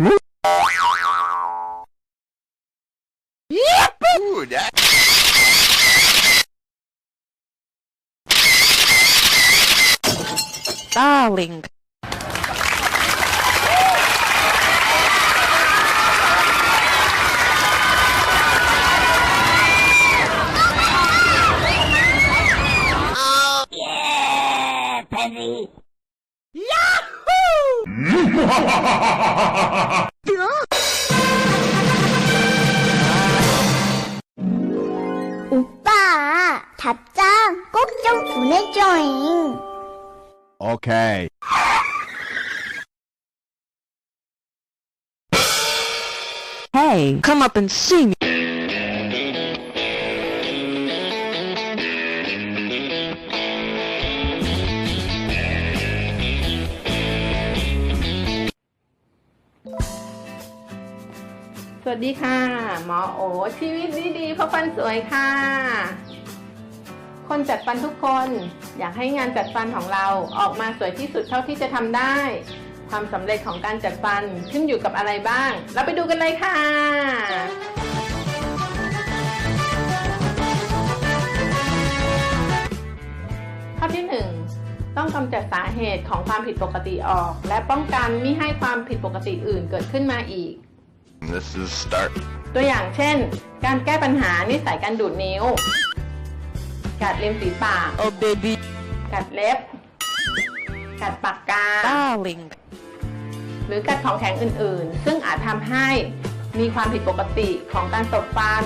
Ooh, that. Darling 오빠, 답장 꼭 좀 보내줘잉. 오케이. Hey, come up and sing. สวัสดีค่ะ หมอโอชีวิตดีๆเพราะฟันสวยค่ะ คนจัดฟันทุกคน อยากให้งานจัดฟันของเราออกมาสวยที่สุดเท่าที่จะทำได้ ความสำเร็จของการจัดฟันขึ้นอยู่กับอะไรบ้าง เราไปดูกันเลยค่ะ กำจัดสาเหตุของความผิดปกติออก และป้องกันไม่ให้ความผิดปกติอื่นเกิดขึ้นมาอีก This is start. ตัวอย่างเช่น การแก้ปัญหานิสัยการดูดนิ้ว กัดริมฝีปาก Oh baby กัดเล็บ กัดปากกา Darling หรือกัดของแข็งอื่น ๆ ซึ่งอาจทำให้มีความผิดปกติของการตบฟัน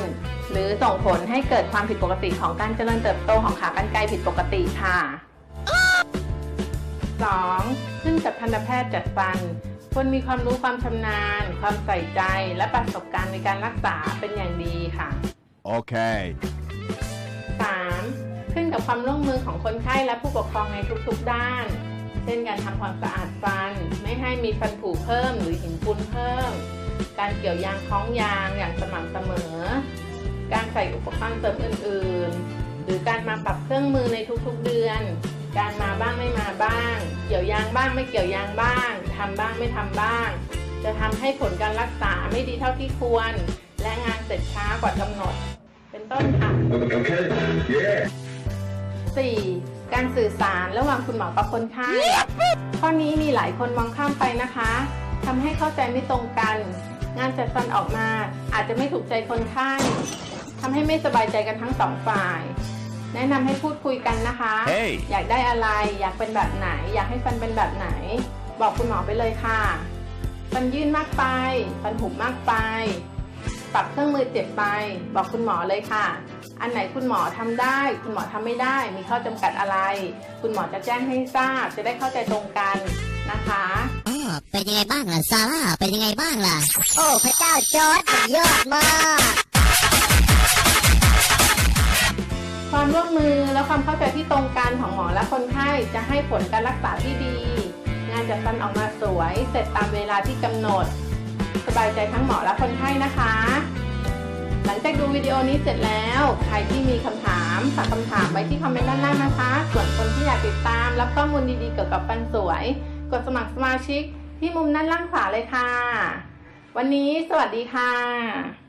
หรือส่งผลให้เกิดความผิดปกติของการเจริญเติบโตของขากรรไกรผิดปกติค่ะ 2. ขึ้นกับทันตแพทย์จัดฟันควรมีความรู้ความชำนาญ ความใส่ใจและประสบการณ์ในการรักษาเป็นอย่างดีค่ะ Okay. 3. ขึ้นกับความร่วมมือของคนไข้และผู้ปกครองในทุกๆด้าน เช่นการทำความสะอาดฟัน ไม่ให้มีฟันผุเพิ่มหรือหินปูนเพิ่ม การเกี่ยวยางคล้องยางอย่างสม่ำเสมอ การใส่อุปกรณ์เสริมอื่น ๆ หรือการมาปรับเครื่องมือในทุกๆเดือน การมาบ้างไม่มาบ้าง เกี่ยวยางบ้างไม่เกี่ยวยางบ้างทำบ้างไม่ทำบ้าง จะทำให้ผลการรักษาไม่ดีเท่าที่ควร และงานเสร็จช้ากว่ากำหนด เป็นต้นค่ะ 4. การสื่อสารระหว่างคุณหมอกับคนไข้ข้อนี้มีหลายคนมองข้ามไปนะคะทำให้เข้าใจไม่ตรงกัน งานจัดฟันออกมาอาจจะไม่ถูกใจคนไข้ทำให้ไม่สบายใจกันทั้งสองฝ่าย แนะนำให้พูดคุยกันนะคะ Hey อยากได้อะไรอยากเป็นแบบไหน อยากให้ฟันเป็นแบบไหน บอกคุณหมอไปเลยค่ะ ฟันยื่นมากไป ฟันหุบมากไป ปรับเครื่องมือเจ็บไป บอกคุณหมอเลยค่ะ อันไหนคุณหมอทำได้ คุณหมอทำไม่ได้ มีข้อจำกัดอะไร คุณหมอจะแจ้งให้ทราบ จะได้เข้าใจตรงกันนะคะอ๋อเป็นยังไงบ้างล่ะซาร่าเป็นยังไงบ้างล่ะ โอ้พระเจ้าจอร์ดสุดยอดมาก ร่วมมือและความเข้าใจที่ตรงกันของหมอและคนไข้จะให้ผลการรักษาที่ดี งานจัดฟันออกมาสวย เสร็จตามเวลาที่กำหนด สบายใจทั้งหมอและคนไข้นะคะ หลังจากดูวิดีโอนี้เสร็จแล้ว ใครที่มีคำถามฝากคำถามไว้ที่คอมเมนต์ด้านล่างนะคะ ส่วนคนที่อยากติดตามรับข้อมูลดีๆเกี่ยวกับฟันสวย กดสมัครสมาชิกที่มุมด้านล่างขวาเลยค่ะ วันนี้สวัสดีค่ะ